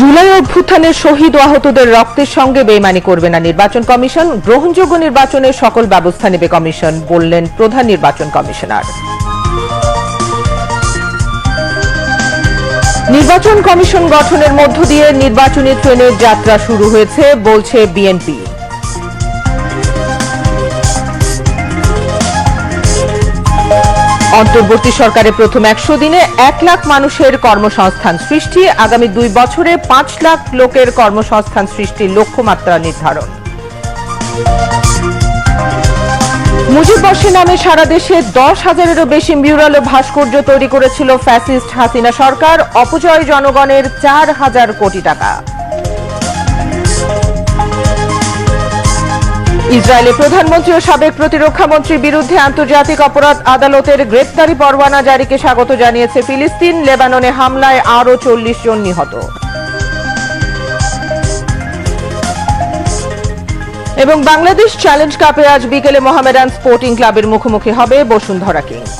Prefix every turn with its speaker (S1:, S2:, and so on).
S1: জুলাই অভ্যুত্থানের শহীদ ও আহতদের রক্তের সঙ্গে বেইমানি করবে না নির্বাচন কমিশন, গ্রহণযোগ্য নির্বাচনের সকল ব্যবস্থা নেবে কমিশন, বললেন প্রধান নির্বাচন কমিশনার। নির্বাচন কমিশন গঠনের মধ্য দিয়ে নির্বাচনী ট্রেনের যাত্রা শুরু হয়েছে, বলছে বিএনপি। অন্তর্বর্তী সরকারের প্রথম একশো দিনে এক লাখ মানুষের কর্মসংস্থান সৃষ্টি। আগামী দুই বছরে পাঁচ লাখ লোকের কর্মসংস্থান সৃষ্টির লক্ষ্যমাত্রা নির্ধারণ। মুজিব বর্ষে নামে সারা দেশে দশ হাজারেরও বেশি মিউরাল ও ভাস্কর্য তৈরি করেছিল ফ্যাসিস্ট হাসিনা সরকার। অপচয় জনগণের চার হাজার কোটি টাকা। ইসরায়েলের প্রধানমন্ত্রী ও সাবেক প্রতিরক্ষা মন্ত্রীর বিরুদ্ধে আন্তর্জাতিক অপরাধ আদালতের গ্রেপ্তারি পরোয়ানা জারিকে স্বাগত জানিয়েছে ফিলিস্তিন। লেবাননে হামলায় আরও চল্লিশ জন নিহত। এবং বাংলাদেশ চ্যালেঞ্জ কাপে আজ বিকেলে মোহামেডান স্পোর্টিং ক্লাবের মুখোমুখি হবে বসুন্ধরা কিংস।